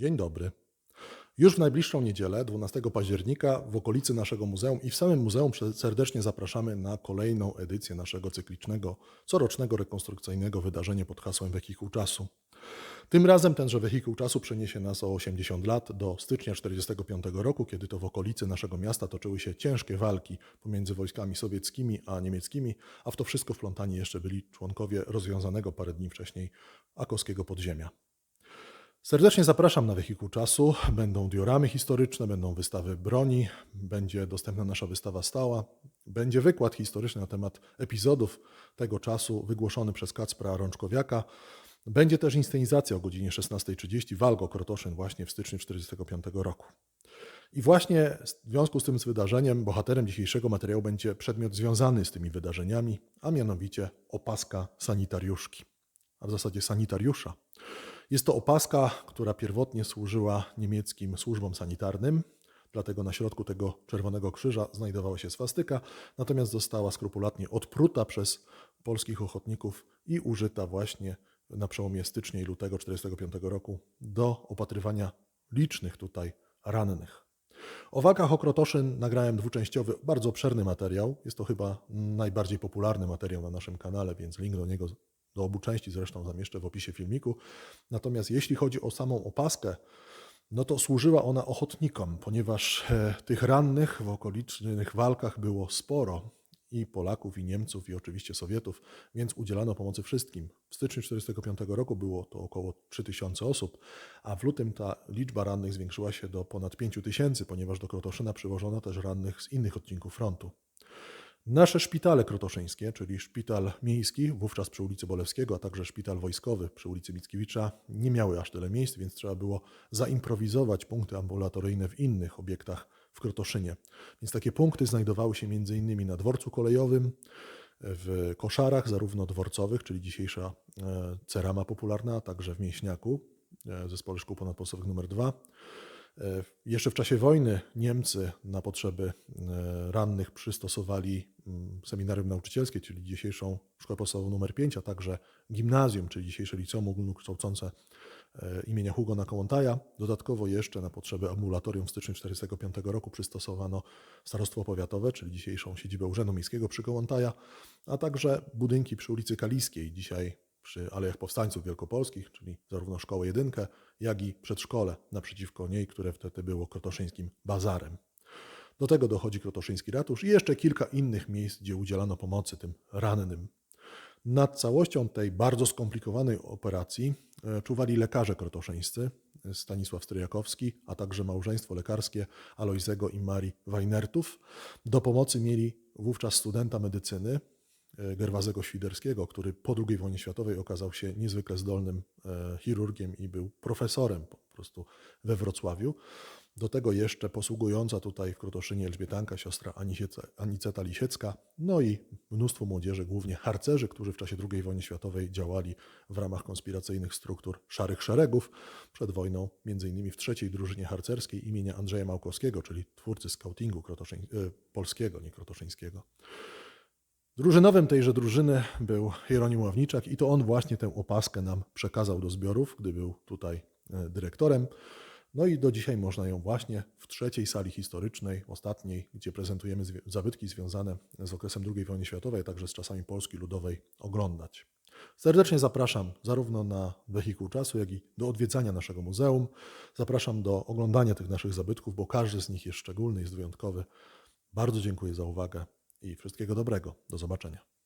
Dzień dobry. Już w najbliższą niedzielę, 12 października, w okolicy naszego muzeum i w samym muzeum serdecznie zapraszamy na kolejną edycję naszego cyklicznego, corocznego rekonstrukcyjnego wydarzenia pod hasłem Wehikuł Czasu. Tym razem tenże wehikuł czasu przeniesie nas o 80 lat do stycznia 1945 roku, kiedy to w okolicy naszego miasta toczyły się ciężkie walki pomiędzy wojskami sowieckimi a niemieckimi, a w to wszystko wplątani jeszcze byli członkowie rozwiązanego parę dni wcześniej akowskiego podziemia. Serdecznie zapraszam na Wehikuł Czasu. Będą dioramy historyczne, będą wystawy broni, będzie dostępna nasza wystawa stała, będzie wykład historyczny na temat epizodów tego czasu wygłoszony przez Kacpra Rączkowiaka. Będzie też inscenizacja o godzinie 16.30 Walgo Krotoszyn właśnie w styczniu 1945 roku. I właśnie w związku z tym z wydarzeniem bohaterem dzisiejszego materiału będzie przedmiot związany z tymi wydarzeniami, a mianowicie opaska sanitariuszki, a w zasadzie sanitariusza. Jest to opaska, która pierwotnie służyła niemieckim służbom sanitarnym, dlatego na środku tego czerwonego krzyża znajdowała się swastyka, natomiast została skrupulatnie odpruta przez polskich ochotników i użyta właśnie na przełomie stycznia i lutego 1945 roku do opatrywania licznych tutaj rannych. O walkach o Krotoszyn nagrałem dwuczęściowy, bardzo obszerny materiał. Jest to chyba najbardziej popularny materiał na naszym kanale, więc link do niego, do obu części zresztą zamieszczę w opisie filmiku. Natomiast jeśli chodzi o samą opaskę, no to służyła ona ochotnikom, ponieważ e, tych rannych w okolicznych walkach było sporo i Polaków, i Niemców, i oczywiście Sowietów, więc udzielano pomocy wszystkim. W styczniu 1945 roku było to około 3000 osób, a w lutym ta liczba rannych zwiększyła się do ponad 5000, ponieważ do Krotoszyna przywożono też rannych z innych odcinków frontu. Nasze szpitale krotoszyńskie, czyli szpital miejski, wówczas przy ulicy Bolewskiego, a także szpital wojskowy przy ulicy Mickiewicza, nie miały aż tyle miejsc, więc trzeba było zaimprowizować punkty ambulatoryjne w innych obiektach w Krotoszynie. Więc takie punkty znajdowały się m.in. na dworcu kolejowym, w koszarach, zarówno dworcowych, czyli dzisiejsza e, cerama popularna, a także w Mięśniaku, e, zespole szkół ponadpodstawowych nr 2. E, Jeszcze w czasie wojny Niemcy na potrzeby e, rannych przystosowali mm, seminarium nauczycielskie, czyli dzisiejszą szkołę podstawową nr 5, a także gimnazjum, czyli dzisiejsze liceum ogólnokształcące e, imienia Hugo na Kołątaja. Dodatkowo jeszcze na potrzeby ambulatorium w styczniu 1945 roku przystosowano starostwo powiatowe, czyli dzisiejszą siedzibę Urzędu Miejskiego przy Kołątaja, a także budynki przy ulicy Kaliskiej, dzisiaj przy Alejach Powstańców Wielkopolskich, czyli zarówno szkołę jedynkę, jak i przedszkole naprzeciwko niej, które wtedy było krotoszyńskim bazarem. Do tego dochodzi krotoszyński ratusz i jeszcze kilka innych miejsc, gdzie udzielano pomocy tym rannym. Nad całością tej bardzo skomplikowanej operacji e, czuwali lekarze krotoszyńscy, e, Stanisław Stryjakowski, a także małżeństwo lekarskie Alojzego i Marii Weinertów. Do pomocy mieli wówczas studenta medycyny, Gerwazego Świderskiego, który po II wojnie światowej okazał się niezwykle zdolnym e, chirurgiem i był profesorem po prostu we Wrocławiu. Do tego jeszcze posługująca tutaj w Krotoszynie Elżbietanka, siostra Aniceta Lisiecka, no i mnóstwo młodzieży, głównie harcerzy, którzy w czasie II wojny światowej działali w ramach konspiracyjnych struktur Szarych Szeregów. Przed wojną innymi w trzeciej drużynie harcerskiej imienia Andrzeja Małkowskiego, czyli twórcy skautingu e, polskiego, nie krotoszyńskiego. Drużynowym tejże drużyny był Hieronim Ławniczak i to on właśnie tę opaskę nam przekazał do zbiorów, gdy był tutaj e, dyrektorem. No i do dzisiaj można ją właśnie w trzeciej sali historycznej, ostatniej, gdzie prezentujemy zabytki związane z okresem II wojny światowej, a także z czasami Polski Ludowej, oglądać. Serdecznie zapraszam zarówno na wehikuł czasu, jak i do odwiedzania naszego muzeum. Zapraszam do oglądania tych naszych zabytków, bo każdy z nich jest szczególny, jest wyjątkowy. Bardzo dziękuję za uwagę i wszystkiego dobrego. Do zobaczenia.